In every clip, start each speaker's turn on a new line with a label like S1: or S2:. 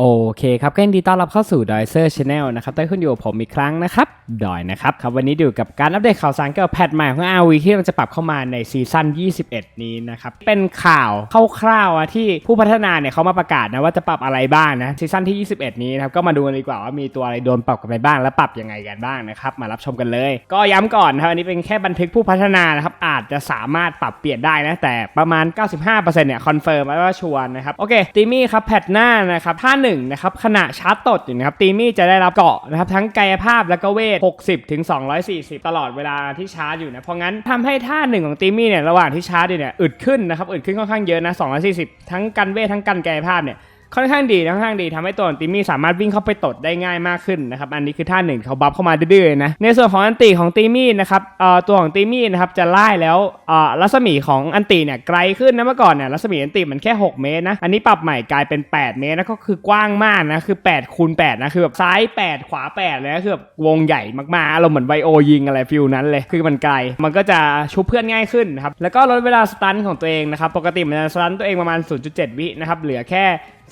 S1: โอ เคครับก็ยินดีต้อนรับเข้าสู่ดอยเซอร์ชาแนลนะครับได้คุณอยู่กับผมอีกครั้งนะครับดอยนะครับครับวันนี้อยู่กับการอัปเดตข่าวสารเกี่ยวกับแพทใหม่ของ RV ที่เราจะปรับเข้ามาในซีซั่น 21 นี้นะครับเป็นข่าวคร่าวๆที่ผู้พัฒนาเนี่ยเขามาประกาศนะว่าจะปรับอะไรบ้างนะซีซั่นที่ 21 นี้นะครับก็มาดูกันดีกว่าว่ามีตัวอะไรโดนปรับกันไปบ้าง และปรับยังไงกันบ้างนะครับมารับชมกันเลย ก็ย้ำก่อนนะครับอันนี้เป็นแค่บันทึกผู้พัฒนานะครับอาจจะสามารถปรับเปลี่ยนได้นะแต่ประมาณ 95%เนี่ยคอนเฟิร์มว่าชัวร์นะครับโอเคตีมี่ครับแพทหน้านะครับท่าหนึ่งนะครับขณะชาร์จตดอยู่นะครับตีมี่จะได้รับเกาะนะครับทั้งกายภาพและก็เวท 60ถึง240 ตลอดเวลาที่ชาร์จอยู่นะเพราะงั้นทำให้ท่าหนึ่งของตีมี่เนี่ยระหว่างที่ชาร์จอยู่เนี่ยอึดขึ้นนะครับอึดขึ้นค่อนข้างเยอะนะ240 ทั้งกันเวททั้งกันกายภาพเนี่ย ค่อนข้างดีค่อนข้างดีทำให้ตัวของติมี่สามารถวิ่งเข้าไปตดได้ง่ายมากขึ้นนะครับอันนี้คือท่าหนึ่งเขาบัฟเข้ามาดื้อๆนะในส่วนของอันติของติมี่นะครับเอ่อตัวของติมี่นะครับจะไล่แล้วเอ่อรัศมีของอันติเนี่ยไกลขึ้นนะเมื่อก่อนเนี่ยรัศมีอันติมันแค่ 6 เมตรนะอันนี้ปรับใหม่กลายเป็น 8 เมตรนะก็คือกว้างมากนะคือ8คูณ8นะคือแบบซ้าย 8 ขวา8เลยนะคือแบบวงใหญ่มากๆอารมณ์เหมือนไวโอยิงอะไรฟิลนั้นเลยคือมันไกลมันก็จะชุบเพื่อนง่ายขึ้นนะครับแล้วก็ลดเวลาสตันของตัวเองนะครับปกติมันจะสตันตัวเองประมาณ 0.7 วินะครับเหลือแค่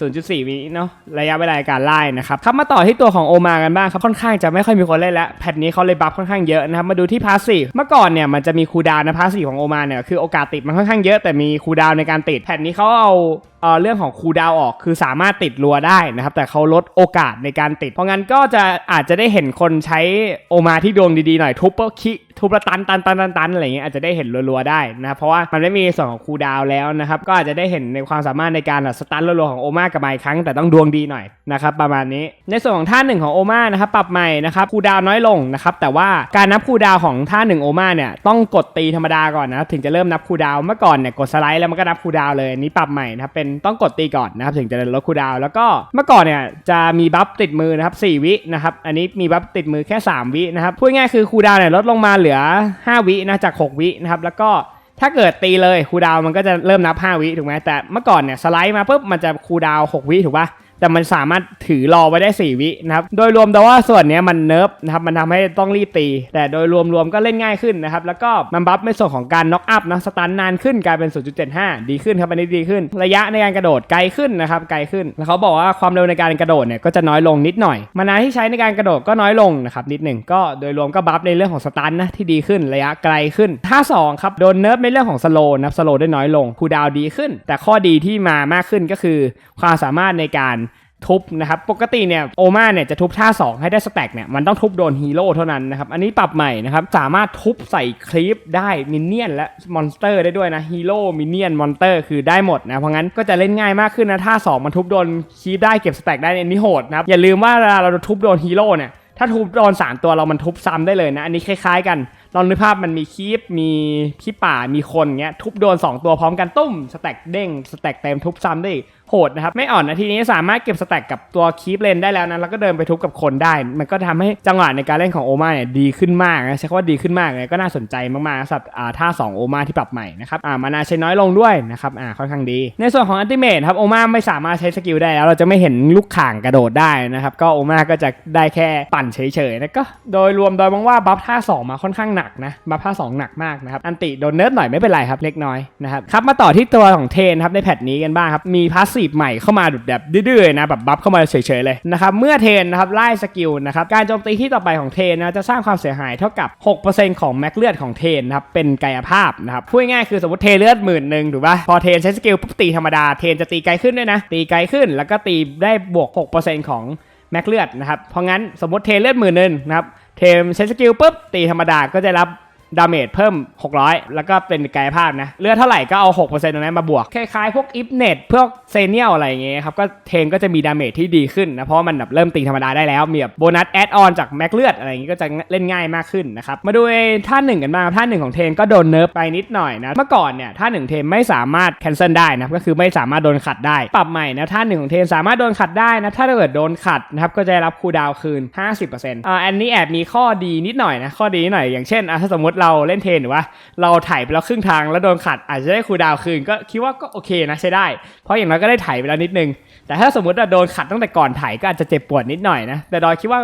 S1: 0.4 วิเนาะระยะเวลาการไล่นะครับครับมาต่อที่ตัวของโอมากันบ้างครับค่อนข้างจะไม่ค่อยมีคนเล่นแล้วแพทนี้เขาเลยบัฟค่อนข้างเยอะนะครับมาดูที่พาสซีเมื่อก่อนเนี่ยมันจะมีคูดาวน์นะพาสซีของโอมาเนี่ยคือโอกาสติดมันค่อนข้างเยอะแต่มีคูดาวในการติดแพทนี้เขาเอาเอ่อเรื่องของคูดาวออกคือสามารถติดรัวได้นะครับแต่เขาลดโอกาสในการติด เพราะงั้นก็จะอาจจะได้เห็นคนใช้โอมาที่ดวงดีๆหน่อยทุบก็คิ ทุบละตันตันตันตันตันอะไรเงี้ยอาจจะได้เห็นรัวๆได้นะครับเพราะว่ามันไม่มีส่วนของคูดาวแล้วนะครับก็อาจจะได้เห็นในความสามารถในการสตันรัวๆของโอมากับมาอีกครั้ง แต่ต้องดวงดีหน่อยนะครับประมาณนี้ ในส่วนของท่าหนึ่งของโอมานะครับปรับใหม่นะครับคูดาวน้อยลงนะครับแต่ว่าการนับคูดาวของท่าหนึ่งโอมาเนี่ยต้องกดตีธรรมดาก่อนนะถึงจะเริ่มนับคูดาวเมื่อก่อนเนี่ยกดสไลด์แล้วมันก็นับคูดาวเลยนี้ปรับใหม่นะครับเป็นต้องกดตีก่อนนะครับถึงจะลดคูดาวแล้วก็เมื่อก่อนเนี่ยจะมีบัฟติดมือนะครับ4วินะครับอันนี้มีบัฟติดมือแค่ 3 วินะครับพูดง่ายคือคูดาวน์เนี่ยลดลงมาเหลืลือ 5 วินะจาก 6 วินะครับ แล้วก็ถ้าเกิดตีเลยคูดาวมันก็จะเริ่มนับ 5 วิถูกไหมแต่เมื่อก่อนเนี่ยสไลด์มาปุ๊บมันจะคูดาว 6 วิถูกป่ะ แต่มันสามารถถือรอไว้ได้ 4 วินะครับ โดยรวมแต่ว่าส่วนนี้มันเนิร์ฟนะครับ มันทำให้ต้องรีบตี แต่โดยรวมๆก็เล่นง่ายขึ้นนะครับ แล้วก็มันบัฟในส่วนของการน็อกอัพนะ สตันนานขึ้นกลายเป็น 0.75 ดีขึ้นครับ อันนี้ดีขึ้น ระยะในการกระโดดไกลขึ้นนะครับ ไกลขึ้น แล้วเขาบอกว่าความเร็วในการกระโดดเนี่ยก็จะน้อยลงนิดหน่อย มานาที่ใช้ในการกระโดดก็น้อยลงนะครับนิดหนึ่งก็โดยรวมก็บัฟในเรื่องของสตันนะที่ดีขึ้น ระยะไกลขึ้นท่าสองครับ โดนเนิร์ฟในเรื่องของสโลนะครับสโลได้น้อยลงคูดาวดีขึ้น แต่ข้อดีที่มามากขึ้นก็คือ ความสามารถในการ ทุบนะครับปกติเนี่ยโอมาเนี่ยจะทุบท่า 2 ให้ได้สแต็กเนี่ยมันต้องทุบโดนฮีโร่เท่านั้นนะครับอันนี้ปรับใหม่นะครับสามารถทุบใส่คลิปได้มินเนี่ยนและมอนสเตอร์ได้ด้วยนะฮีโร่มินเนี่ยนมอนสเตอร์คือได้หมดนะเพราะงั้นก็จะเล่นง่ายมากขึ้นนะท่า 2 มันทุบโดนคลิปได้เก็บสแต็กได้อันนี้โหดนะครับอย่าลืมว่าเวลาเราทุบโดนฮีโร่เนี่ยถ้าทุบโดน 3 ตัวเรามันทุบซ้ำได้เลยนะ อันนี้คล้ายๆกันลองนึกภาพมันมีคีปมีพี่ป่ามีคนเงี้ยทุบโดน 2 ตัวพร้อมกันตุ้มสแต็กเด้งสแต็กเต็มทุบซ้ำได้อีก โหดนะครับ ไม่อ่อนนะทีนี้สามารถเก็บสแต็กกับตัวคีปเลนได้แล้วนะแล้วก็เดินไปทุบกับคนได้ มันก็ทำให้จังหวะในการเล่นของโอมาเนี่ยดีขึ้นมากนะใช้คำว่าดีขึ้นมากเลยก็น่าสนใจมากๆสำหรับอ่าท่า 2 โอมาที่ปรับใหม่นะครับอ่ามานาใช้น้อยลงด้วยนะครับอ่าค่อนข้างดี ในส่วนของอันติเมทครับโอมาไม่สามารถใช้สกิลได้แล้ว เราจะไม่เห็นลูกข่างกระโดดได้นะครับก็โอมาก็จะได้แค่ปั่นเฉยๆนะก็โดยรวมโดยมองว่าบัฟท่า 2 มาค่อนข้างหนักนะบัฟท่า 2 หนักมากนะครับอันติโดนเนิร์ฟหน่อยไม่เป็นไรครับเล็กน้อยนะครับครับมาต่อที่ตัวของเทนครับในแพทนี้กันบ้างครับมีพาสซฟใหม่เข้ามาแบบดื้อๆนะแบบบัฟเข้ามาเฉยๆเลยนะครับเมื่อเทนนะครับไล่สกิลนะครับการโจมตีที่ต่อไปของเทนนะจะสร้างความเสียหายเท่ากับ 6%ของแม็กเลือดของเทนนะครับเป็นกายภาพนะครับพูดง่ายคือสมมติเทเลือดหมื่นหนึ่งถูกป่ะพอเทนใช้สกิลปุ๊บตีธรรมดาเทนจะตีไกลขึ้นด้วยนะตีไกลขึ้น แล้วก็ตีได้บวก 6%ของแม็กเลือดนะครับเพราะงั้นสมมติเทเลือดหมื่นหนึ่งนะครับเทมใช้สกิลปุ๊บตีธรรมดาก็จะรับ ดาเมจเพิ่ม 600 แล้วก็เป็นกายภาพนะ เลือดเท่าไหร่ก็เอา 6%ตรงนั้นมาบวก คล้ายๆ พวกอิฟเน็ตพวกเซเนียลอะไรอย่างเงี้ยครับ ก็เทนก็จะมีดาเมจที่ดีขึ้นนะ เพราะมันแบบเริ่มตีธรรมดาได้แล้ว มีแบบโบนัสแอดออนจากแม็กเลือดอะไรอย่างงี้ยก็จะเล่นง่ายมากขึ้นนะครับ มาดูท่าหนึ่งกันบ้างท่าหนึ่งของเทนก็โดนเนิร์ฟไปนิดหน่อยนะ เมื่อก่อนเนี่ยท่าหนึ่งเทนไม่สามารถแคนเซิลได้นะ ก็คือไม่สามารถโดนขัดได้ ปรับใหม่นะท่าหนึ่งของเทนสามารถโดนขัดได้นะ ถ้าเกิดโดนขัดนะครับก็จะรับคูดาวคืน 50%อ่าอันนี้แอบมีข้อดีนิดหน่อยนะข้อดีนิดหน่อยอย่างเช่นอะถ้าสมมติเราเล่นเทนหรือว่าเราถ่ายไปแล้วครึ่งทางแล้วโดนขัดอาจจะได้คูดาวคืนก็คิดว่าก็โอเคนะใช้ได้ เพราะอย่างน้อยก็ได้ถ่ายไปแล้วนิดนึง แต่ถ้าสมมติว่าโดนขัดตั้งแต่ก่อนถ่ายก็อาจจะเจ็บปวดนิดหน่อยนะแต่ดอยคิดว่า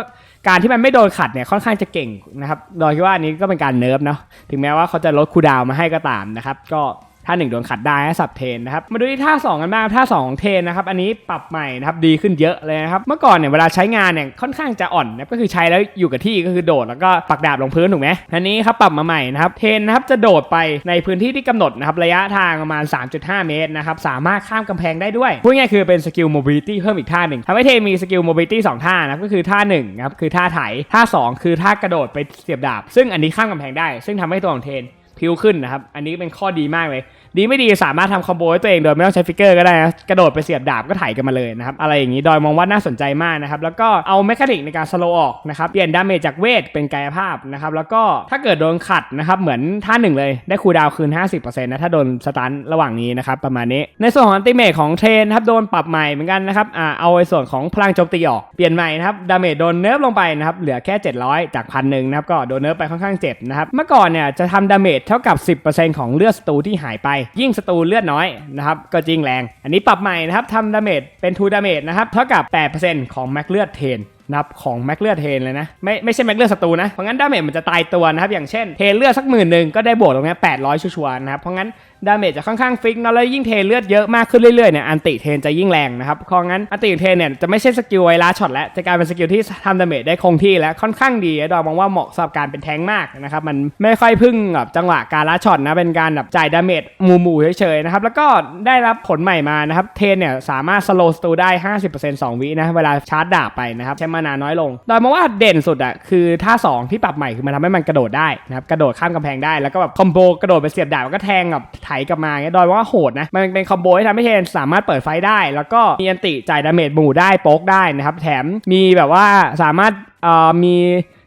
S1: การที่มันไม่โดนขัดเนี่ยค่อนข้างจะเก่งนะครับดอยคิดว่าอันนี้ก็เป็นการเนิร์ฟเนาะถึงแม้ว่าเขาจะลดคูดาวมาให้ก็ตามนะครับก็ ท่าหนึ่งโดนขัดได้สับเทนนะครับมาดูที่ท่าสองกันบ้างท่าสองของเทนนะครับอันนี้ปรับใหม่นะครับดีขึ้นเยอะเลยนะครับเมื่อก่อนเนี่ยเวลาใช้งานเนี่ยค่อนข้างจะอ่อนนะก็คือใช้แล้วอยู่กับที่ก็คือโดดแล้วก็ปักดาบลงพื้นถูกไหมอันนี้ครับปรับมาใหม่นะครับเทนนะครับจะโดดไปในพื้นที่ที่กำหนดนะครับระยะทางประมาณ 3.5 เมตรนะครับสามารถข้ามกำแพงได้ด้วยพูดง่ายคือเป็นสกิล mobility เพิ่มอีกท่าหนึ่งทำให้เทนมีสกิล mobility สองท่านะก็คือท่าหนึ่งนะครับคือท่าไถท่าสองคือท่ากระโดดไปเสียบดาบ ซึ่งอันนี้ข้ามกำแพงได้ ซึ่งทำให้ตัวของเทน พิวขึ้นนะครับ อันนี้เป็นข้อดีมากเลย ดีไม่ดีสามารถทำคอมโบให้ตัวเองโดยไม่ต้องใช้ฟิกเกอร์ก็ได้นะกระโดดไปเสียบดาบก็ไถกันมาเลยนะครับอะไรอย่างนี้ดอยมองว่าน่าสนใจมากนะครับแล้วก็เอาเมคานิกในการสโลออกนะครับเปลี่ยนดาเมจจากเวทเป็นกายภาพนะครับแล้วก็ถ้าเกิดโดนขัดนะครับเหมือนท่าหนึ่งเลยได้คูดาวคืน 50%นะถ้าโดนสตันระหว่างนี้นะครับประมาณนี้ในส่วนของอันติเมทของเทรนนะครับโดนปรับใหม่เหมือนกันนะครับอ่าเอาในส่วนของพลังโจมตีออกเปลี่ยนใหม่นะครับดาเมจโดนเนิร์ฟลงไปนะครับเหลือแค่ 700 จากพันหนึ่งนะครับก็โดนเนิร์ฟไปค่อนข้างเจ็บนะครับเมื่อก่อนเนี่ยจะทำดาเมจเท่ากับ 10%ของเลือดศัตรูที่หายไปยิ่งศัตรูเลือดน้อยนะครับก็จริงแรง อันนี้ปรับใหม่นะครับทำดาเมจเป็นทูดาเมจนะครับเท่ากับ 8%ของแม็กเลือดเทนนะครับของแม็กเลือดเทนเลยนะไม่ไม่ใช่แม็กเลือดศัตรูนะเพราะงั้นดาเมจมันจะตายตัวนะครับอย่างเช่นเทนเลือดสักหมื่นหนึ่งก็ได้บวกตรงนี้ย800ชัวร์นะครับเพราะงั้น ดาเมจจะค่อนข้างฟิกนะแล้วยิ่งเทเลือดเยอะมากขึ้นเรื่อยๆเนี่ยอันติเทนจะยิ่งแรงนะครับเพราะงั้นอันติเทนเนี่ยจะไม่ใช่สกิลไวรัสช็อตแล้วจะกลายเป็นสกิลที่ทำดาเมจได้คงที่และค่อนข้างดีดอยมองว่าเหมาะสำหรับการเป็นแทงมากนะครับมันไม่ค่อยพึ่งแบบจังหวะการลัดช็อตนะเป็นการแบบจ่ายดาเมจหมู่ๆเฉยๆนะครับแล้วก็ได้รับผลใหม่มานะครับเทนเนี่ยสามารถสโลว์สตูได้ 50% 2 วินะเวลาชาร์จดาบไปนะครับใช้มานาน้อยลงโดยมองว่าเด่นสุดอะคือท่าสองที่ปรับใหม่คือมันทำให้มันกระโดดได้นะครับกระโดดข้ามกำแพงได้แล้วก็แบบคอมโบกระโดดไปเสียบดาบก็แทงกับไถกลับมาเงี้ยโดยว่าโหดนะ มันเป็นคอมโบที่ทำให้เทนสามารถเปิดไฟได้ แล้วก็มีอันติจ่ายดาเมจหมู่ได้โป๊กได้นะครับ แถมมีแบบว่าสามารถเอ่อมี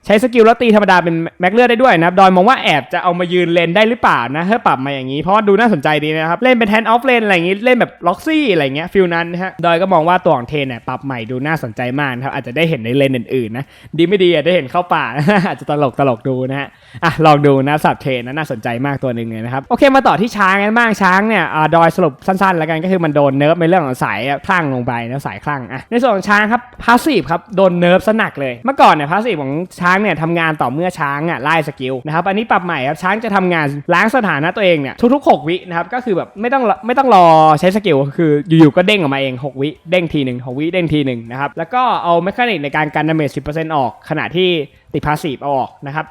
S1: ใช้สกิลแล้วตีธรรมดาเป็นแม็กเลือดได้ด้วยนะครับ ดอยมองว่าแอบจะเอามายืนเลนได้หรือเปล่านะถ้าปรับมาอย่างนี้ เพราะว่าดูน่าสนใจดีนะครับ เล่นเป็นแทนออฟเลนอะไรอย่างนี้ เล่นแบบล็อกซี่อะไรเงี้ยฟิลนั้นนะฮะ ดอยก็มองว่าตัวของเทนเนี่ยปรับใหม่ดูน่าสนใจมากนะครับ อาจจะได้เห็นในเลนอื่นๆนะ ดีไม่ดีอาจจะได้เห็นเข้าป่า อาจจะตลกตลกดูนะฮะ อะลองดูนะสับเทนนะน่าสนใจมากตัวหนึ่งเลยนะครับ โอเคมาต่อที่ช้างกันบ้าง ช้างเนี่ยอ่าดอยสรุปสั้นๆ แล้วกันก็คือมันโดนเนิร์ฟในเรื่องของสายคลั่งลงไปนะสายคลั่งอะในส่วนของช้างครับพาสซีฟครับโดนเนิร์ฟซะหนักเลยเมื่อก่อนเนี่ยพาสซีฟของช้าางเนี่ยทำงานต่อเมื่อช้างอะไล่สกิลนะครับอันนี้ปรับใหม่ครับช้างจะทำงานล้างสถานะตัวเองเนี่ยทุกๆ 6 วินะครับก็คือแบบไม่ต้องไม่ต้องรอใช้สกิลคืออยู่ๆก็เด้งออกมาเอง 6 วิเด้งทีหนึ่ง6วิเด้งทีหนึ่งนะครับแล้วก็เอาเมคานิกในการกันดาเมจ10%ออกขณะที่ติดพาสีฟเอาออกนะครับ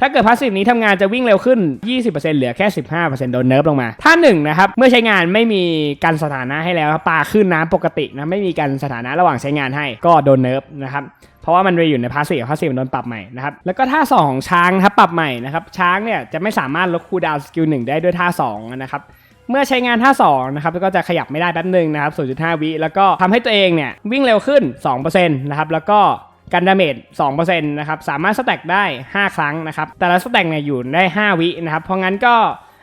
S1: ถ้าเกิดพาสซีฟนี้ทำงานจะวิ่งเร็วขึ้น 20%เหลือแค่ 15%โดนเนิร์ฟลงมา ท่าหนึ่งนะครับ เมื่อใช้งานไม่มีการสถานะให้แล้วปลาขึ้นน้ำปกตินะ ไม่มีการสถานะระหว่างใช้งานให้ ก็โดนเนิร์ฟนะครับ เพราะว่ามันไปอยู่ในพาสซีฟพาสซีฟมันโดนปรับใหม่นะครับ แล้วก็ท่า 2 ของช้างนะครับ ปรับใหม่นะครับ ช้างเนี่ยจะไม่สามารถลดคูลดาวน์สกิลหนึ่งได้ด้วยท่า 2 นะครับเมื่อใช้งานท่า2นะครับก็จะขยับไม่ได้แป๊บหนึงนะครับ 0.5 วิแล้วก็ทำให้ตัวเองเนี่ยวิ่งเร็วขึ้น2%นะครับแล้วก็ กันดาเมจ2%นะครับสามารถสแต็กได้ 5 ครั้งนะครับแต่ละสแต็กเนี่ยอยู่ได้ 5 วินะครับเพราะงั้นก็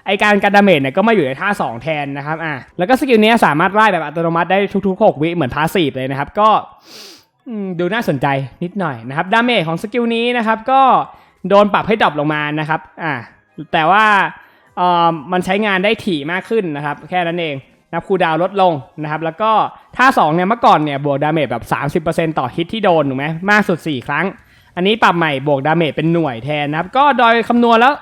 S1: ไอการกันดาเมจเนี่ยก็มาอยู่ในท่า 2 แทนนะครับอะแล้วก็สกิลนี้สามารถไล่แบบอัตโนมัติได้ทุกๆ 6 วิเหมือนพาสซีฟเลยนะครับก็ดูน่าสนใจนิดหน่อยนะครับดาเมจของสกิลนี้นะครับก็โดนปรับให้ดรอปลงมานะครับอะแต่ว่าเอ่อมันใช้งานได้ถี่มากขึ้นนะครับ แค่นั้นเอง นะครับคูดาวลดลงนะครับ แล้วก็ท่า2เนี่ยเมื่อก่อนเนี่ยบวกดาเมจแบบ 30%ต่อฮิตที่โดนถูกไหมมากสุด 4 ครั้ง อันนี้ปรับใหม่บวกดาเมจเป็นหน่วยแทนนะครับ ก็โดยคำนวณแล้ว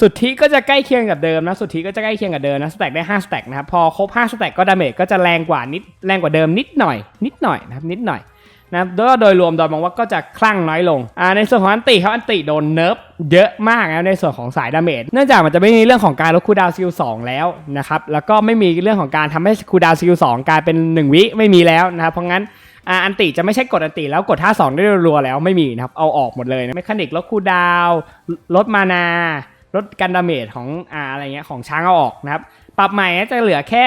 S1: สุทธิก็จะใกล้เคียงกับเดิมนะ สุทธิก็จะใกล้เคียงกับเดิมนะ สแต็กได้5สแต็กนะครับ พอครบ5สแต็กก็ดาเมจก็จะแรงกว่านิด แรงกว่าเดิมนิดหน่อย นิดหน่อยนะครับ นิดหน่อย นะครับแล้วก็โดยรวมดอยมองว่าก็จะคลั่งน้อยลงอ่าในส่วนของอันติครับอันติโดนเนิร์ฟเยอะมากนะในส่วนของสายดาเมจเนื่องจากมันจะไม่มีเรื่องของการลดคูดาวน์สกิล2แล้วนะครับแล้วก็ไม่มีเรื่องของการทำให้คูดาวน์สกิล2กลายเป็น 1 วิไม่มีแล้วนะครับเพราะงั้นอันติจะไม่ใช่กดอันติแล้วกดท่า2ได้รัวๆแล้วไม่มีนะครับเอาออกหมดเลยนะเมคานิกลดคูดาวลดมานาลดกันดาเมจของอ่าอะไรเงี้ยของช้างเอาออกนะครับปรับใหม่จะเหลือแค่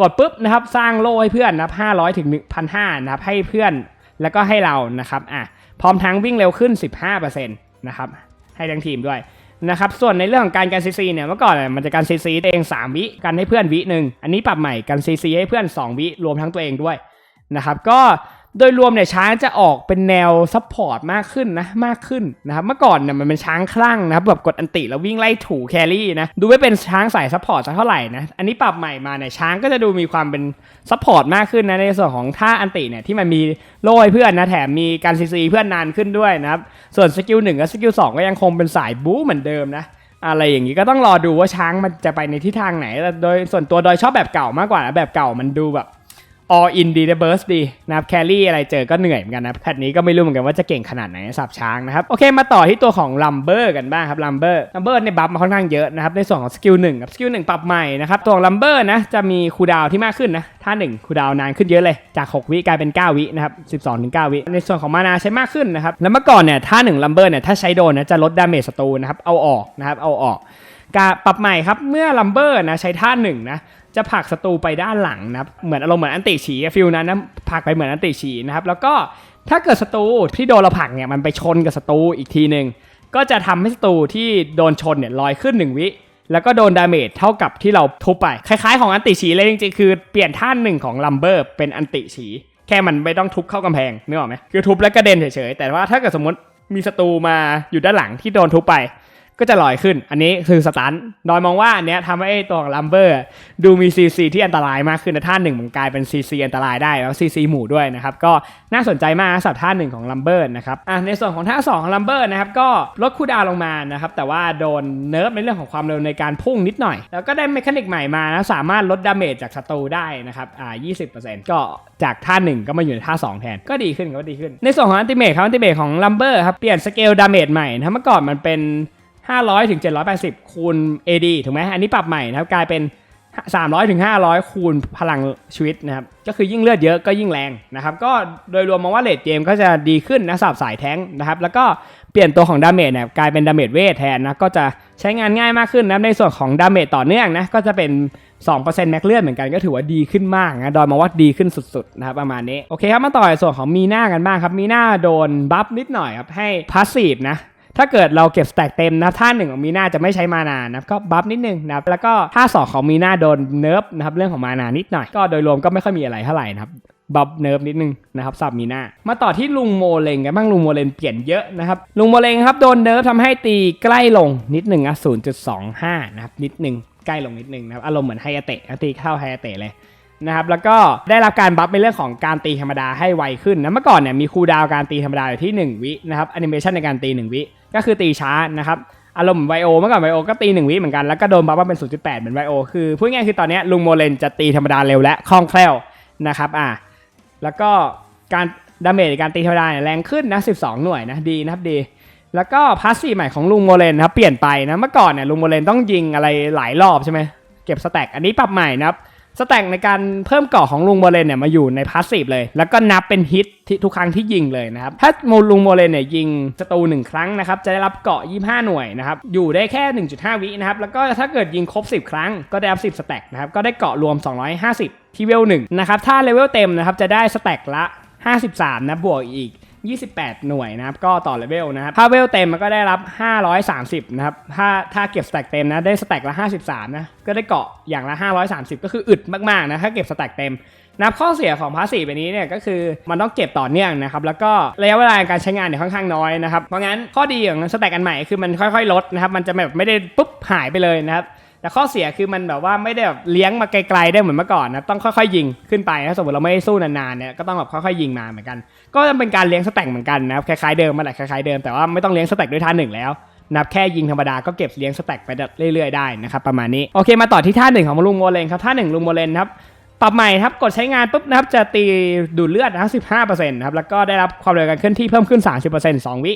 S1: กดปุ๊บนะครับสร้างโล่ให้เพื่อนนะครับ500ถึง1,500นะครับให้เพื่อน แล้วก็ให้เรานะครับอะพร้อมทั้งวิ่งเร็วขึ้น 15%นะครับให้ทั้งทีมด้วยนะครับส่วนในเรื่องของการการซีซีเนี่ยเมื่อก่อนมันจะการซีซีเอง 3 วิกันให้เพื่อนวิหนึ่งอันนี้ปรับใหม่กันซีซีให้เพื่อน 2 วิรวมทั้งตัวเองด้วยนะครับก็ โดยรวมเนี่ยช้างจะออกเป็นแนวซัพพอร์ตมากขึ้นนะมากขึ้นนะครับเมื่อก่อนเนี่ยมันเป็นช้างคลั่งนะครับแบบกดอันติแล้ววิ่งไล่ถูแครี่นะดูไม่เป็นช้างสายซัพพอร์ตสักเท่าไหร่นะอันนี้ปรับใหม่มาเนี่ยช้างก็จะดูมีความเป็นซัพพอร์ตมากขึ้นนะในส่วนของท่าอันติเนี่ยที่มันมีโล่เพื่อนนะแถมมีการซีซีเพื่อนนานขึ้นด้วยนะครับส่วนสกิลหนึ่งกับสกิลสองก็ยังคงเป็นสายบู๊เหมือนเดิมนะอะไรอย่างนี้ก็ต้องรอดูว่าช้างมันจะไปในทิศทางไหนแต่โดยส่วนตัวโดยชอบแบบเก่ามากกว่านะแบบเก่ามันดูแบบ all in ดีนะเบิร์สดีนะครับแครี่อะไรเจอก็เหนื่อยเหมือนกันนะแพทนี้ก็ไม่รู้เหมือนกันว่าจะเก่งขนาดไหนสับช้างนะครับ โอเคมาต่อที่ตัวของลัมเบอร์กันบ้างครับลัมเบอร์ลัมเบอร์เนี่ยบัฟมาค่อนข้างเยอะนะครับ ในส่วนของสกิลหนึ่งกับสกิลหนึ่งปรับใหม่นะครับ ตัวลัมเบอร์นะจะมีคูดาวที่มากขึ้นนะท่าหนึ่งคูดาวน์นานขึ้นเยอะเลย จาก 6 วิกลายเป็น 9 วินะครับ12ถึง9วิ ในส่วนของมานาใช้มากขึ้นนะครับแล้วเมื่อก่อนเนี่ยท่าหนึ่งลัมเบอร์เนี่ยถ้าใช้โดนนะจะลดดาเมจศัตรูนะครับเอาออกนะครับเอาออกการปรับใหม่ครับเมื่อลัมเบอร์นะใช้ท่าหนึ่งนะ จะผลักศัตรูไปด้านหลังนะครับเหมือนอารมณ์เหมือนอันติฉีฟิลนั้นนะผลักไปเหมือนอันติฉีนะครับแล้วก็ถ้าเกิดศัตรูที่โดนเราผลักเนี่ยมันไปชนกับศัตรูอีกทีหนึ่งก็จะทำให้ศัตรูที่โดนชนเนี่ยลอยขึ้น 1 วิแล้วก็โดนดาเมจเท่ากับที่เราทุบไป คล้ายๆของอันติฉีเลยจริงๆคือเปลี่ยนท่าหนึ่งของลัมเบอร์เป็นอันติฉีแค่มันไม่ต้องทุบเข้ากำแพงนึกออกไหมคือทุบแล้วกระเด็นเฉยๆแต่ว่าถ้าเกิดสมมติมีศัตรูมาอยู่ด้านหลังที่โดนทุบไป ก็จะลอยขึ้น อันนี้คือสตันดอยมองว่าอันเนี้ยทำให้ตัวของลัมเบอร์ดูมีซีซีที่อันตรายมากขึ้นนะท่าหนึ่งมันกลายเป็นซีซีอันตรายได้แล้วซีซีหมู่ด้วยนะครับ ก็น่าสนใจมากสำหรับท่าหนึ่งของลัมเบอร์นะครับอะในส่วนของท่าสองของลัมเบอร์นะครับก็ลดคูดาวลงมานะครับแต่ว่าโดนเนิร์ฟในเรื่องของความเร็วในการพุ่งนิดหน่อย แล้วก็ได้เมคานิกใหม่มานะสามารถลดดาเมจจากศัตรูได้นะครับอ่า20%ก็จากท่าหนึ่งก็มาอยู่ในท่าสองแทนก็ดีขึ้นก็ดีขึ้น ในส่วนของอันติเมทครับอันติเมทของลัมเบอร์ครับเปลี่ยนสเกลดาเมจใหม่นะเมื่อก่อนมันเป็น 500ถึง780 คูณ AD ถูกไหมอันนี้ปรับใหม่นะครับกลายเป็น 300ถึง500 คูณพลังชีวิตนะครับก็คือยิ่งเลือดเยอะก็ยิ่งแรงนะครับก็โดยรวมมองว่าเลดเกมก็จะดีขึ้นนะสำหรับสายแท้งนะครับแล้วก็เปลี่ยนตัวของดาเมจเนี่ยกลายเป็นดาเมจเวทแทนนะก็จะใช้งานง่ายมากขึ้นนะในส่วนของดาเมจต่อเนื่องนะก็จะเป็น2%แม็กเลือดเหมือนกันก็ถือว่าดีขึ้นมากนะดอยมองว่าดีขึ้นสุดๆนะครับประมาณนี้โอเคครับมาต่อในส่วนของมีหน้ากันบ้างครับมีหน้าโดนบัฟนิดหน่อยครับให้พาสซีฟนะ ถ้าเกิดเราเก็บสแต็กเต็มนะท่าหนึ่งของมีหน้าจะไม่ใช้มานานะก็บัฟนิดนึงนะแล้วก็ท่าสองของมีหน้าโดนเนิร์ฟนะครับเรื่องของมานานิดหน่อย ก็โดยรวมก็ไม่ค่อยมีอะไรเท่าไหร่นะครับบัฟเนิร์ฟนิดนึงนะครับสับมีหน้า มาต่อที่ลุงโมเลงกันบ้างลุงโมเลงเปลี่ยนเยอะนะครับ ลุงโมเลงครับโดนเนิร์ฟทำให้ตีใกล้ลงนิดหนึ่งอะ0.25นะครับนิดหนึ่งใกล้ลงนิดหนึ่งนะครับอารมณ์เหมือนไฮยาเตะตีเข้าไฮยาเตะเลย นะครับแล้วก็ได้รับการบัฟในเรื่องของการตีธรรมดาให้ไวขึ้นนะเมื่อก่อนเนี่ยมีคูดาวการตีธรรมดาอยู่ที่ 1 วินะครับแอนิเมชันในการตี 1 วิ ก็คือตีช้านะครับอารมณ์ไวโอเมื่อก่อนไวโอก็ตี 1 วิเหมือนกันแล้วก็โดนบัฟมาเป็น 0.8 เหมือนไวโอคือพูดง่ายคือตอนนี้ลุงโมเลนจะตีธรรมดาเร็วและคล่องแคล่วนะครับอ่าแล้วก็การดาเมจในการตีธรรมดาเนี่ยแรงขึ้นนะ 12 หน่วยนะดีนะครับดีแล้วก็พาสซีใหม่ของลุงโมเลนนะครับเปลี่ยนไปนะเมื่อก่อนเนี่ยลุงโมเลนต้องยิงอะไรหลายรอบใช่ไหมเก็บสแต็กอันนี้ปรับใหม่นะครับ สแต็กในการเพิ่มเกาะของลุงโมเลนเนี่ยมาอยู่ในพาสซีฟเลย แล้วก็นับเป็นฮิตที่ทุกครั้งที่ยิงเลยนะครับ ถ้าโมลุงโมเลนเนี่ยยิงศัตรูหนึ่งครั้งนะครับ จะได้รับเกาะ 25 หน่วยนะครับ อยู่ได้แค่ 1.5 วินะครับ แล้วก็ถ้าเกิดยิงครบ 10 ครั้งก็ได้รับ 10 สแต็กนะครับ ก็ได้เกาะรวม 250 ที่เวล1นะครับ ถ้าเลเวลเต็มนะครับจะได้สแต็กละ 53 นะบวกอีก 28 หน่วยนะครับ ก็ต่อเลเวลนะครับ ถ้าเวลเต็มมันก็ได้รับ 530 นะครับ ถ้าถ้าเก็บสแต็กเต็มนะ ได้สแต็กละ 53 นะ ก็ได้เกาะอย่างละ 530 ก็คืออึดมากๆนะ ถ้าเก็บสแต็กเต็มนับข้อเสียของพาสซีฟแบบนี้เนี่ยก็คือมันต้องเก็บต่อเนื่องนะครับ แล้วก็ระยะเวลาการใช้งานเนี่ยค่อนข้างน้อยนะครับ เพราะงั้นข้อดีของสแต็กอันใหม่คือมันค่อยๆ ลดนะครับ มันจะแบบไม่ได้ปุ๊บหายไปเลยนะครับ แต่ข้อเสียคือมันแบบว่าไม่ได้แบบเลี้ยงมาไกลๆได้เหมือนเมื่อก่อนนะต้องค่อยๆยิงขึ้นไปถ้าสมมติเราไม่ได้สู้นานๆเนี่ยก็ต้องแบบค่อยๆยิงมาเหมือนกัน ก็จะเป็นการเลี้ยงสแต็กเหมือนกันนะคล้ายๆเดิมมาแหละคล้ายๆเดิมแต่ว่าไม่ต้องเลี้ยงสแต็กด้วยท่าหนึ่งแล้วนับแค่ยิงธรรมดาก็เก็บเลี้ยงสแต็กไปเรื่อยๆได้นะครับประมาณนี้โอเคมาต่อที่ท่าหนึ่งของลุงโมเลนครับท่าหนึ่งลุงโมเลนครับปรับใหม่ครับกดใช้งานปุ๊บนะครับจะตีดูดเลือดนะครับ15%นะครับแล้วก็ได้รับความเร็วการเคลื่อนที่เพิ่มขึ้น30% 2วิ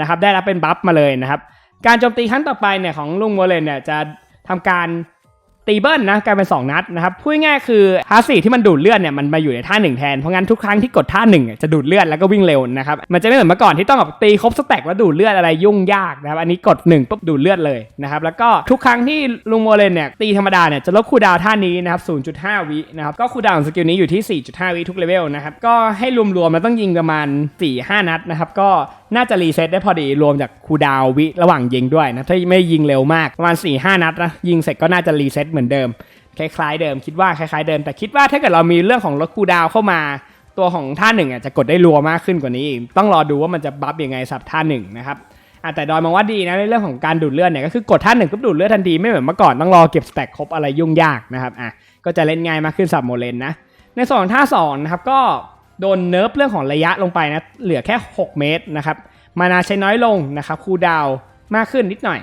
S1: นะครับได้รับเป็นบัฟมาเลยนะครับการโจมตีครั้งต่อไปเนี่ยของลุงโมเลนเนี่ยจะ ทำการ ตีเบิลนะกลายเป็น 2 นัดนะครับพูดง่ายคือพาสซีฟที่มันดูดเลือดเนี่ยมันมาอยู่ในท่าหนึ่งแทน เพราะงั้นทุกครั้งที่กดท่าหนึ่งจะดูดเลือดแล้วก็วิ่งเร็วนะครับมันจะไม่เหมือนเมื่อก่อนที่ต้องแบบตีครบสแต็กแล้วดูดเลือดอะไรยุ่งยากนะครับอันนี้กด1ปุ๊บดูดเลือดเลยนะครับแล้วก็ทุกครั้งที่ลุงโมเลนเนี่ยตีธรรมดาเนี่ยจะลดคูดาวท่านี้นะครับ0.5 วินะครับก็คูดาวของสกิลนี้อยู่ที่ 4.5 วิทุกเลเวลนะครับก็ให้รวมๆมันต้องยิงประมาณ 4-5 นัดนะครับก็น่าจะรีเซ็ตได้พอดีรวมจากคูดาววิระหว่างยิงด้วยนะถ้าไม่ยิงเร็วมากประมาณ4-5นัดนะยิงเสร็จก็น่าจะรีเซ็ตเหมือนเดิม คล้ายๆเดิมคิดว่าคล้ายๆเดิม แต่คิดว่าถ้าเกิดเรามีเรื่องของลดคูดาวเข้ามา ตัวของท่าหนึ่งอะจะกดได้รัวมากขึ้นกว่านี้อีกต้องรอดูว่ามันจะบัฟยังไงสับท่าหนึ่งนะครับแต่ดอยมองว่าดีนะในเรื่องของการดูดเลือดเนี่ยก็คือกดท่าหนึ่งปุ๊บดูดเลือดทันทีไม่เหมือนเมื่อก่อนต้องรอเก็บสแต็กครบอะไรยุ่งยากนะครับอะก็จะเล่นง่ายมากขึ้นสับโมเลนนะในส่วนท่าสองนะครับก็โดนเนิร์ฟเรื่องของระยะลงไปนะเหลือแค่ 6 เมตรนะครับมานาใช้น้อยลงนะครับคูดาวมากขึ้นนิดหน่อย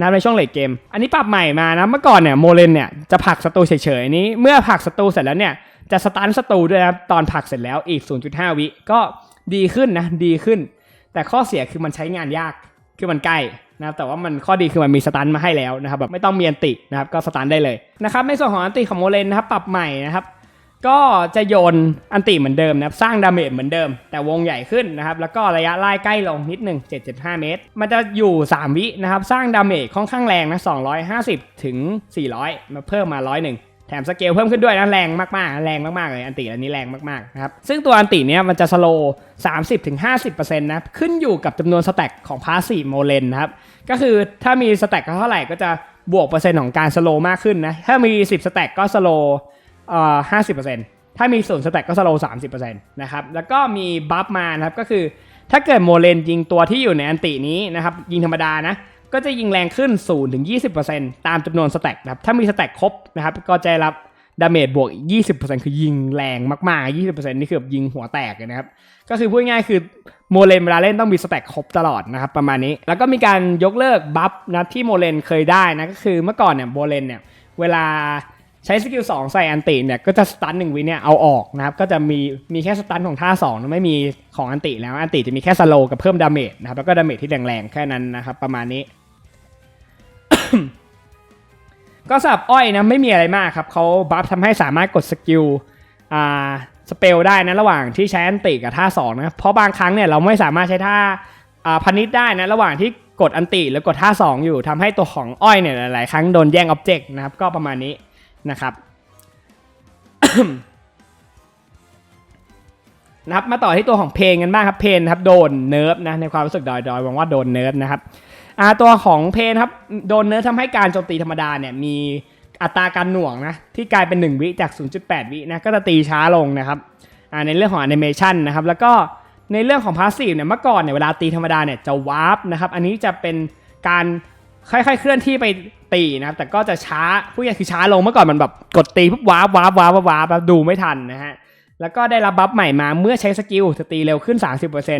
S1: นะในช่วงเลดเกม อันนี้ปรับใหม่มานะ เมื่อก่อนเนี่ยโมเลนเนี่ยจะผลักศัตรูเฉยๆนี้ เมื่อผลักศัตรูเสร็จแล้วเนี่ยจะสตันศัตรูด้วยนะตอนผลักเสร็จแล้วอีก 0.5 วิก็ดีขึ้นนะดีขึ้น แต่ข้อเสียคือมันใช้งานยากคือมันใกล้นะครับแต่ว่ามันข้อดีคือมันมีสตันมาให้แล้วนะครับแบบไม่ต้องมีอันตินะครับก็สตันได้เลยนะครับในส่วนของอันติของโมเลนนะครับปรับใหม่นะครับ ก็จะโยนอันติเหมือนเดิมนะครับสร้างดาเมจเหมือนเดิม แต่วงใหญ่ขึ้นนะครับ แล้วก็ระยะไล่ใกล้ลงนิดหนึ่ง7.5 เมตร มันจะอยู่ 3 วินะครับ สร้างดาเมจค่อนข้างแรงนะ 250 ถึง 400 มาเพิ่มมาร้อยหนึ่งแถมสเกลเพิ่มขึ้นด้วยนะแรงมากๆ แรงมากๆเลยอันติอันนี้แรงมากๆนะครับซึ่งตัวอันติเนี้ยมันจะสโลว์30-50%นะขึ้นอยู่กับจำนวนสแต็กของพาสซีฟโมเลนนะครับก็คือถ้ามีสแต็กเท่าไหร่ก็จะบวกเปอร์เซ็นต์ของการสโลว์มากขึ้นนะถ้ามี 10สแต็กก็สโลว์ ห้าสิบเปอร์เซ็นต์ถ้ามีส่วนสแต็กก็สโลว์สามสิบเปอร์เซ็นต์นะครับ แล้วก็มีบัฟมานะครับ ก็คือถ้าเกิดโมเลนยิงตัวที่อยู่ในอันตินี้นะครับ ยิงธรรมดานะ ก็จะยิงแรงขึ้น0ถึง20%ตามจำนวนสแต็กนะครับ ถ้ามีสแต็กครบนะครับ ก็จะได้รับดาเมจบวกอีก20%คือยิงแรงมากๆ 20%นี่คือแบบยิงหัวแตกนะครับ ก็คือพูดง่ายคือโมเลนเวลาเล่นต้องมีสแต็กครบตลอดนะครับประมาณนี้ แล้วก็มีการยกเลิกบัฟนะที่โมเลนเคยได้นะ ก็คือเมื่อก่อนเนี่ยโมเลนเนี่ยเวลา ใช้สกิล2ใส่อันติเนี่ยก็จะสตันหนึ่งวิเนี่ยเอาออกนะครับก็จะมีมีแค่สตันของท่า2นะไม่มีของอันติแล้วอันติจะมีแค่สโลกับเพิ่มดาเมจนะครับแล้วก็ดาเมจที่แรงๆแค่นั้นนะครับประมาณนี้ ก็สำหรับอ้อยนะไม่มีอะไรมากครับเขาบัฟทำให้สามารถกดสกิลอ่าสเปลได้นะระหว่างที่ใช้อันติกับท่า2นะเพราะบางครั้งเนี่ยเราไม่สามารถใช้ท่าอ่าพนิชได้นะระหว่างที่กดอันติแล้วกดท่า2อยู่ทำให้ตัวของอ้อยเนี่ยหลายๆครั้งโดนแย่งอ็อบเจกต์นะครับก็ประมาณนี้ นะครับนะครับมาต่อที่ตัวของเพลงกันบ้างครับเพลงนครับโดนเนิร์ฟนะในความรู้สึกดอยดอยหวังว่าโดนเนิร์ฟนะครับอาตัวของเพลงครับโดนเนิร์ฟทำให้การโจมตีธรรมดาเนี่ยมีอัตราการหน่วงนะที่กลายเป็น 1 วิจาก 0.8 วินะก็จะตีช้าลงนะครับในเรื่องของแอนิเมชันนะครับแล้วก็ในเรื่องของพาสซีฟเนี่ยเมื่อก่อนเนี่ยเวลาตีธรรมดาเนี่ยจะวาร์ปนะครับอันนี้จะเป็นการ ค่อยๆเคลื่อนที่ไปตีนะครับ แต่ก็จะช้าผู้ใหญ่คือช้าลงเมื่อก่อนมันแบบกดตีปุ๊บว้าร์ปวาร์ปวาร์ปวาร์ปแบบดูไม่ทันนะฮะแล้วก็ได้รับบัฟใหม่มาเมื่อใช้สกิลจะตีเร็วขึ้น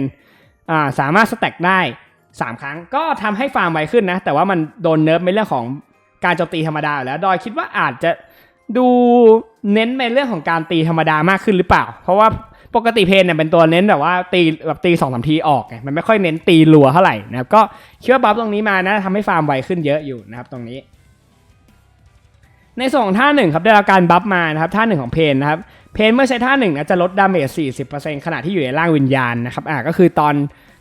S1: 30%อ่าสามารถสแต็กได้ 3 ครั้งก็ทำให้ฟาร์มไวขึ้นนะ แต่ว่ามันโดนเนิร์ฟในเรื่องของการโจมตีธรรมดาแล้วดอยคิดว่าอาจจะดูเน้นในเรื่องของการตีธรรมดามากขึ้นหรือเปล่า เพราะว่า ปกติเพนเนี่ยเป็นตัวเน้นแบบว่าตีแบบตีสองสามทีออกไงมันไม่ค่อยเน้นตีรัวเท่าไหร่นะครับก็คิดว่าบัฟตรงนี้มานะทำให้ฟาร์มไวขึ้นเยอะอยู่นะครับตรงนี้ ในส่วนของท่าหนึ่งครับได้รับการบัฟมานะครับท่าหนึ่งของเพนนะครับเพนเมื่อใช้ท่าหนึ่งนะจะลดดาเมจ40%ขณะที่อยู่ในร่างวิญญาณนะครับอ่าก็คือตอน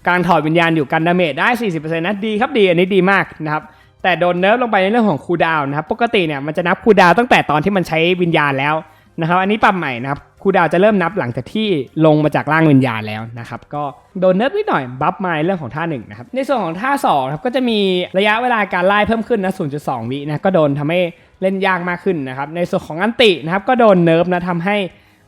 S1: กลารถอดวิญญาณอยู่กันดาเมจได้ 40%นะดีครับดีอันนี้ดีมากนะครับแต่โดนเนิร์ฟลงไปในเรื่องของคูดาวนะครับปกติเนี่ยมันจะนับคูดาวตั้งแต่ตอนที่มันใช้วิญญาณแล้วนะครับอันนี้ปรับใหม่นะครับ ครูดาวจะเริ่มนับหลังจากที่ลงมาจากร่างวิญญาณแล้วนะครับก็โดนเนิร์ฟนิดหน่อยบัฟมาเรื่องของท่าหนึ่งนะครับในส่วนของท่าสองครับก็จะมีระยะเวลาการไล่เพิ่มขึ้นนะ0.2 วินะก็โดนทำให้เล่นยากมากขึ้นนะครับในส่วนของอันตินะครับก็โดนเนิร์ฟนะทำให้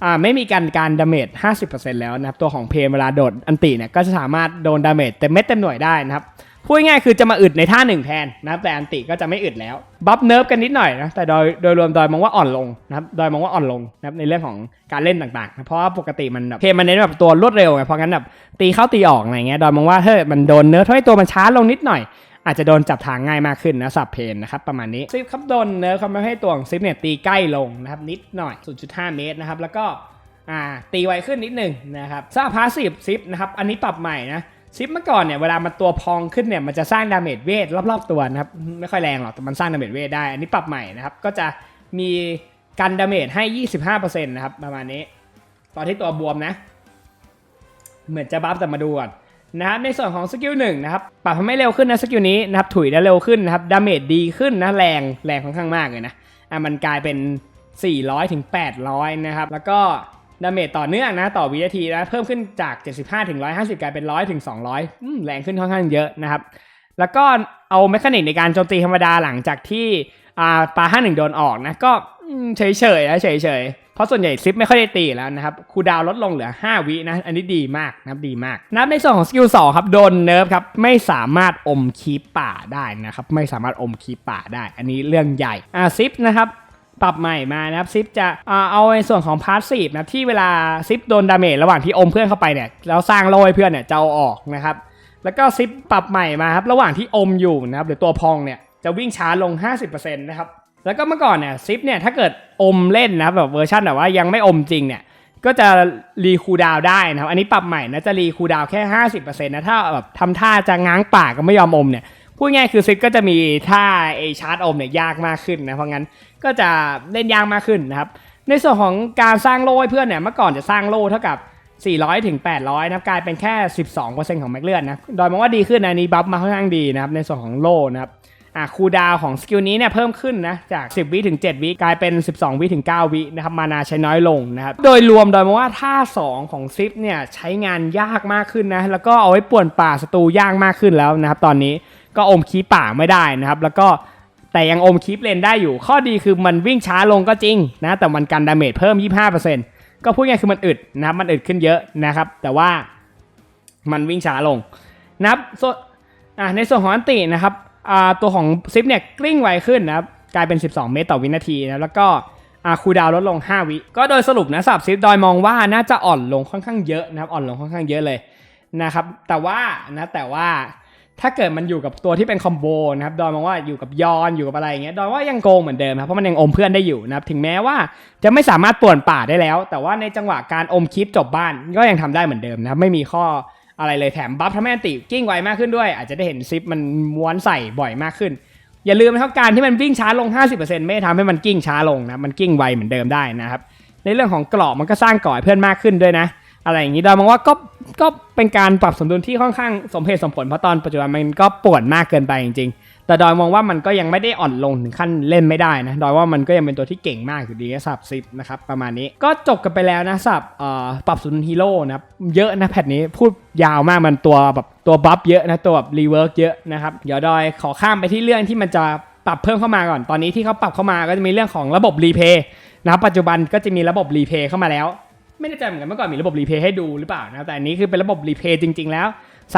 S1: อ่าไม่มีการการดาเมจ 50%แล้วนะครับตัวของเพนเวลาโดดอันติเนี่ยก็จะสามารถโดนดาเมจเต็มเม็ดเต็มหน่วยได้นะครับ พูดง่ายคือจะมาอึดในท่าหนึ่งแทนนะครับแต่อันติก็จะไม่อึดแล้วบัฟเนิร์ฟกันนิดหน่อยนะแต่โดยโดยรวมดอยมองว่าอ่อนลงนะครับดอยมองว่าอ่อนลงนะครับในเรื่องของการเล่นต่างๆนะเพราะว่าปกติมันแบบเพมันเน้นแบบตัวรวดเร็วไงเพราะงั้นแบบตีเข้าตีออกอะไรเงี้ยดอยมองว่าเฮ้ยมันโดนเนิร์ฟทำให้ตัวมันช้าลงนิดหน่อย อาจจะโดนจับทางง่ายมากขึ้นนะสับเพนนะครับประมาณนี้ซิปครับโดนเนิร์ฟทำให้ตัวของซิปเนี่ยตีใกล้ลงนะครับนิดหน่อย 0.5 เมตรนะครับแล้วก็อ่าตีไวขึ้นนิดหนึ่งนะครับสร้างพาสซีฟซิปนะครับอันนี้ปรับใหม่นะ ซิปเมื่อก่อนเนี่ยเวลามันตัวพองขึ้นเนี่ยมันจะสร้างดาเมจเวทรอบๆตัวนะครับไม่ค่อยแรงหรอกแต่มันสร้างดาเมจเวทได้ อันนี้ปรับใหม่นะครับก็จะมีกันดาเมจให้ 25%นะครับประมาณนี้ ตอนที่ตัวบวมนะ เหมือนจะบัฟแต่มาดูก่อนนะครับในส่วนของสกิลหนึ่งนะครับปรับทำให้เร็วขึ้นนะสกิลนี้นะครับถุยได้เร็วขึ้นนะครับดาเมจดีขึ้นนะแรงแรงค่อนข้างมากเลยนะอะมันกลายเป็น 400ถึง800นะครับแล้วก็ ดาเมจต่อเนื่องนะต่อวินาทีนะเพิ่มขึ้นจาก 75ถึง150 กลายเป็น 100ถึง200 แรงขึ้นค่อนข้างเยอะนะครับ แล้วก็เอาเมคานิกในการโจมตีธรรมดาหลังจากที่อ่าปาห้าหนึ่งโดนออกนะก็เฉยๆนะเฉยๆ เพราะส่วนใหญ่ซิปไม่ค่อยได้ตีแล้วนะครับคูดาวลดลงเหลือ 5 วินะ อันนี้ดีมากนะครับดีมากนับในส่วนของสกิล2ครับโดนเนิร์ฟครับ ไม่สามารถอมคีปป่าได้นะครับ ไม่สามารถอมคีปป่าได้ อันนี้เรื่องใหญ่อ่าซิปนะครับ ปรับใหม่มานะครับซิปจะเอาในส่วนของพาสซีฟนะที่เวลาซิปโดนดาเมจระหว่างที่อมเพื่อนเข้าไปเนี่ยแล้วสร้างโล่ให้เพื่อนเนี่ยจะเอาออกนะครับแล้วก็ซิปปรับใหม่มาครับระหว่างที่อมอยู่นะครับหรือตัวพองเนี่ยจะวิ่งช้าลง 50%นะครับแล้วก็เมื่อก่อนเนี่ยซิปเนี่ยถ้าเกิดอมเล่นนะครับแบบเวอร์ชันแบบว่ายังไม่อมจริงเนี่ยก็จะรีคูดาวได้นะครับอันนี้ปรับใหม่นะจะรีคูดาวแค่ 50%นะถ้าแบบทำท่าจะง้างปากก็ไม่ยอมอมเนี่ย พูดง่ายคือซิปก็จะมีท่าไอชาร์จอมเนี่ยยากมากขึ้นนะเพราะงั้นก็จะเล่นยากมากขึ้นนะครับในส่วนของการสร้างโล่ให้เพื่อนเนี่ยเมื่อก่อนจะสร้างโล่เท่ากับ 400ถึง800นะครับกลายเป็นแค่ 12%ของแม็กเลือดนะโดยมองว่าดีขึ้นนะนนี้บัฟมาค่อนข้างดีนะครับในส่วนของโล่นะครับอะคูดาวของสกิลนี้เนี่ยเพิ่มขึ้นนะจาก 10 วิถึง 7 วิกลายเป็น 12 วิถึง 9 วินะครับมานาใช้น้อยลงนะครับโดยรวมโดยมองว่าท่า 2 ของซิปเนี่ยใช้งานยากมากขึ้นนะแล้วก็เอาไว้ป่วนป่าศัตรูยากมากขึ้นแล้วนะครับตอนนี้ ก็อมคีปป่าไม่ได้นะครับ แล้วก็แต่ยังอมคีปเลนได้อยู่ ข้อดีคือมันวิ่งช้าลงก็จริงนะแต่มันกันดาเมจเพิ่ม 25%ก็พูดง่ายคือมันอึดนะครับมันอึดขึ้นเยอะนะครับ แต่ว่ามันวิ่งช้าลงนะครับส่วนในส่วนของอันตินะครับตัวของซิปเนี่ยกลิ้งไวขึ้นนะครับกลายเป็น 12 เมตรต่อวินาทีนะแล้วก็อาคูดาวลดลง 5 วิ ก็โดยสรุปนะสับซิปดอยมองว่าน่าจะอ่อนลงค่อนข้างเยอะนะครับอ่อนลงค่อนข้างเยอะเลยนะครับแต่ว่านะแต่ว่า ถ้าเกิดมันอยู่กับตัวที่เป็นคอมโบนะครับดอยมองว่าอยู่กับยอนอยู่กับอะไรอย่างเงี้ยดอยว่ายังโกงเหมือนเดิมครับเพราะมันยังอมเพื่อนได้อยู่นะครับถึงแม้ว่าจะไม่สามารถป่วนป่าได้แล้ว แต่ว่าในจังหวะการอมคลิปจบบ้านก็ยังทำได้เหมือนเดิมนะครับไม่มีข้ออะไรเลยแถมบัฟทำให้อันติกิ้งไวมากขึ้นด้วย อาจจะได้เห็นซิปมันม้วนใส่บ่อยมากขึ้น อย่าลืมนะครับการที่มันวิ่งช้าลง 50%ไม่ได้ทำให้มันกิ้งช้าลงนะมันกิ้งไวเหมือนเดิมได้นะครับในเรื่องของกรอบมันก็สร้างก่อให้เพื่อนมากขึ้นด้วยนะ อะไรอย่างนี้ดอยมองว่าก็ก็เป็นการปรับสมดุลที่ค่อนข้างสมเหตุสมผลเพราะตอนปัจจุบันมันก็ปวดมากเกินไปจริงๆ แต่ดอยมองว่ามันก็ยังไม่ได้อ่อนลงถึงขั้นเล่นไม่ได้นะดอยว่ามันก็ยังเป็นตัวที่เก่งมากอยู่ดีสำหรับซิปนะครับประมาณนี้ก็จบกันไปแล้วนะสับเอ่อปรับสมดุลฮีโร่นะครับเยอะนะแพทนี้พูดยาวมากมันตัวแบบตัวบัฟเยอะนะตัวแบบรีเวิร์กเยอะนะครับเดี๋ยวดอยขอข้ามไปที่เรื่องที่มันจะปรับเพิ่มเข้ามาก่อนตอนนี้ที่เขาปรับเข้ามาก็จะมีเรื่องของระบบรีเพย์นะปัจจุบันก็จะมีระบบรีเพย์เข้ามาแล้ว ไม่แน่ใจเหมือนกันเมื่อก่อนมีระบบรีเพย์ให้ดูหรือเปล่านะแต่อันนี้คือเป็นระบบรีเพย์จริง ๆ แล้ว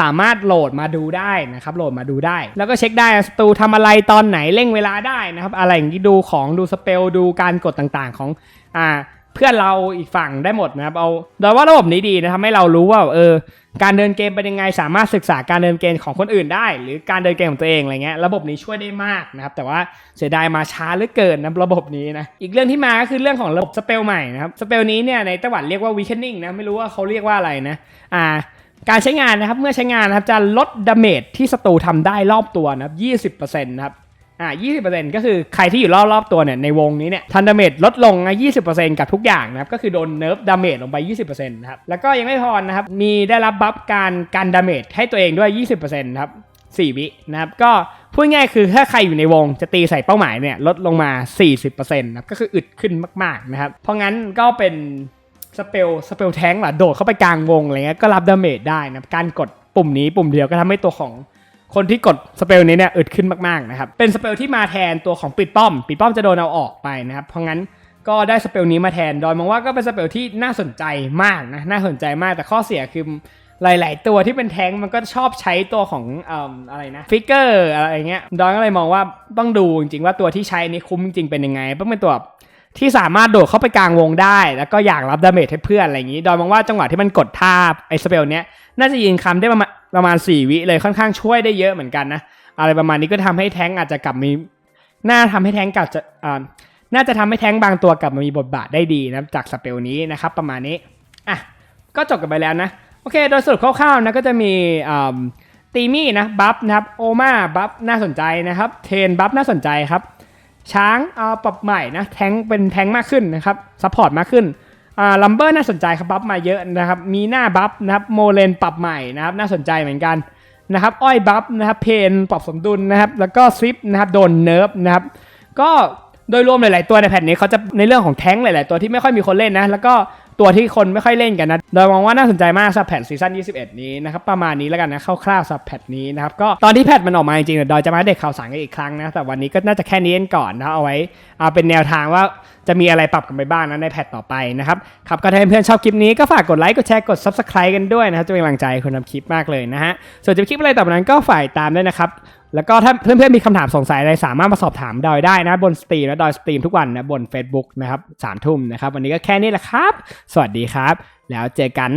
S1: สามารถโหลดมาดูได้นะครับโหลดมาดูได้ แล้วก็เช็คได้ศัตรูทำอะไรตอนไหนเร่งเวลาได้นะครับอะไรอย่างนี้ดูของดูสเปลดูการกดต่างๆของอ่า เพื่อนเราอีกฝั่งได้หมดนะครับเอาโดยว่าระบบนี้ดีนะทำให้เรารู้ว่าเออการเดินเกมเป็นยังไงสามารถศึกษาการเดินเกมของคนอื่นได้ หรือการเดินเกมของตัวเองอะไรเงี้ยระบบนี้ช่วยได้มากนะครับแต่ว่าเสียดายมาช้าเหลือเกินนะระบบนี้นะอีกเรื่องที่มาก็คือเรื่องของระบบสเปลใหม่นะครับสเปลนี้เนี่ยในไต้หวันเรียกว่า weakening นะไม่รู้ว่าเขาเรียกว่าอะไรนะอ่าการใช้งานนะครับเมื่อใช้งานนะครับจะลดดาเมจที่ศัตรูทำได้รอบตัวนะครับ20%นะครับ อ่า20%ก็คือใครที่อยู่รอบรอบๆตัวเนี่ยในวงนี้เนี่ยทันดาเมจลดลงนะ20%กับทุกอย่างนะครับก็คือโดนเนิร์ฟดาเมจลงไป 20%นะครับแล้วก็ยังไม่พอนะครับมีได้รับบัฟการกันดาเมจให้ตัวเองด้วย 20%นะครับ4วินะครับก็พูดง่ายคือถ้าใครอยู่ในวงจะตีใส่เป้าหมายเนี่ยลดลงมา 40%นะครับก็คืออึดขึ้นมากๆนะครับเพราะงั้นก็เป็นสเปลสเปลแท้งล่ะโดดเข้าไปกลางวงอะไรเงี้ยก็รับดาเมจได้นะการกดปุ่มนี้ปุ่มเดียวก็ทำให้ตัวของ คนที่กดสเปลนี้เนี่ยอึดขึ้นมากๆนะครับ เป็นสเปลที่มาแทนตัวของปิดป้อม ปิดป้อมจะโดนเอาออกไปนะครับ เพราะงั้นก็ได้สเปลนี้มาแทนโดยมองว่าก็เป็นสเปลที่น่าสนใจมากนะ น่าสนใจมาก แต่ข้อเสียคือหลาย ๆ ตัวที่เป็นแทงมันก็ชอบใช้ตัวของออะไรนะฟิกเกอร์อะไรเงี้ย ดอยก็เลยมองว่าต้องดูจริงๆว่าตัวที่ใช้นี่คุ้มจริงๆเป็นยังไงต้องเป็นตัว ที่สามารถโดดเข้าไปกลางวงได้ แล้วก็อยากรับดาเมจให้เพื่อนอะไรอย่างนี้ ดอยมองว่าจังหวะที่มันกดท่าไอ้สเปลเนี้ยน่าจะยิงคำได้ประมาณประมาณ4วิเลยค่อนข้างช่วยได้เยอะเหมือนกันนะอะไรประมาณนี้ก็ทำให้แท้งอาจจะกลับมีน่าทำให้แท้งกลับจะอ่าน่าจะทำให้แท้งบางตัวกลับมามีบทบาทได้ดีนะจากสเปลนี้นะครับประมาณนี้อะก็จบกันไปแล้วนะโอเค โดยสรุปคร่าวๆนะก็จะมีอ่าตีมี่นะบัฟนะครับโอมาบัฟน่าสนใจนะครับเทนบัฟน่าสนใจครับ ช้างเอาปรับใหม่นะแทงเป็นแทงมากขึ้นนะครับซัพพอร์ตมากขึ้นอ่าลัมเบอร์น่าสนใจครับบัฟมาเยอะนะครับมีหน้าบัฟนะครับโมเลนปรับใหม่นะครับน่าสนใจเหมือนกันนะครับอ้อยบัฟนะครับเพนปรับสมดุลนะครับแล้วก็ซิปนะครับโดนเนิร์ฟนะครับก็โดยรวมหลาย ๆ ตัวในแผ่นนี้เขาจะในเรื่องของแท้งหลาย ๆ ตัวที่ไม่ค่อยมีคนเล่นนะแล้วก็ ตัวที่คนไม่ค่อยเล่นกันนะ โดยมองว่าน่าสนใจมากสับแผ่นซีซั่น21 นี้นะครับ ประมาณนี้แล้วกันนะคร่าวๆสับแผ่นนี้นะครับ ก็ตอนที่แผ่นมันออกมาจริงๆเดี๋ยวดอยจะมาเด็กข่าวสารกันอีกครั้งนะ แต่วันนี้ก็น่าจะแค่นี้กันก่อนนะเอาไว้เอาเป็นแนวทางว่าจะมีอะไรปรับกันไปบ้างนะในแพทต่อไปนะครับครับก็ถ้าเพื่อนๆชอบคลิปนี้ก็ฝากกดไลค์กดแชร์กด subscribe กันด้วยนะครับจะเป็นกำลังใจคนทำคลิปมากเลยนะฮะส่วนจะคลิปอะไรต่อไปนั้นก็ฝ่ายตามด้วยนะครับ แล้วก็ถ้าเพื่อนๆมีคำถามสงสัยอะไรสามารถมาสอบถามดอยได้นะบนสตรีมและดอยสตรีมทุกวันนะบน Facebook นะครับสามทุ่มนะครับ วันนี้ก็แค่นี้แหละครับ สวัสดีครับ แล้วเจอกัน